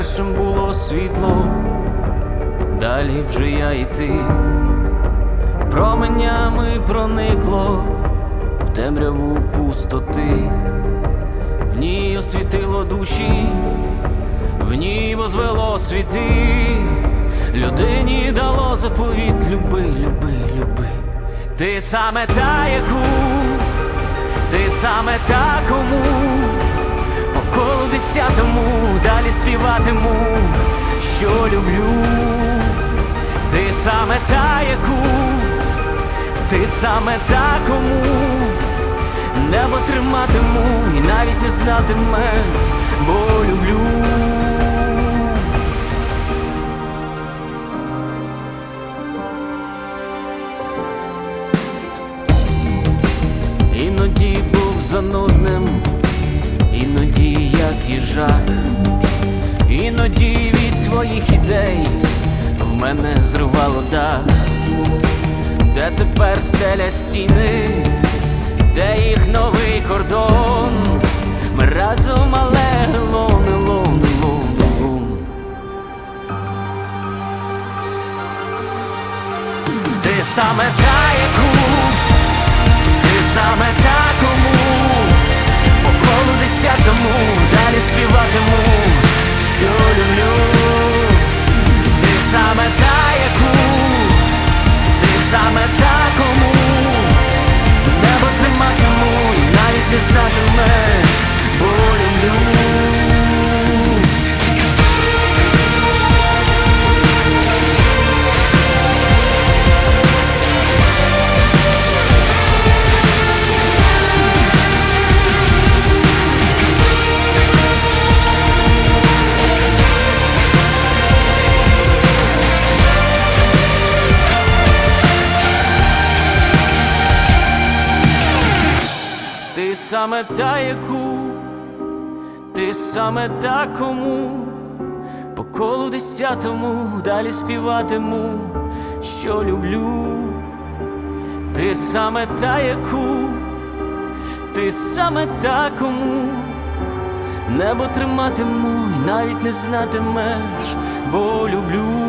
Першим було світло, далі вже я і. Променями проникло в темряву пустоти, в ній освітило душі, в ній возвело світи, людині дало заповіт люби, люби, люби. Ти саме та, яку, ти саме та, кому по колу десятому далі співатиму, що люблю. Ти саме та, яку, ти саме та, кому небо триматиму і навіть не знатимеш, бо люблю. Іноді був занудним, іноді як їжак, іноді від твоїх ідей в мене зривало дах, де тепер стеля стіни, де їх новий кордон, ми разом, але лон, лон, лон, лон. Ти саме та, яку ти саме та, кому навіть не знатимеш, бо Ти саме та, яку, ти саме та, кому по колу десятому далі співатиму, що люблю. Ти саме та, яку, ти саме та, кому небо триматиму і навіть не знатимеш, бо люблю.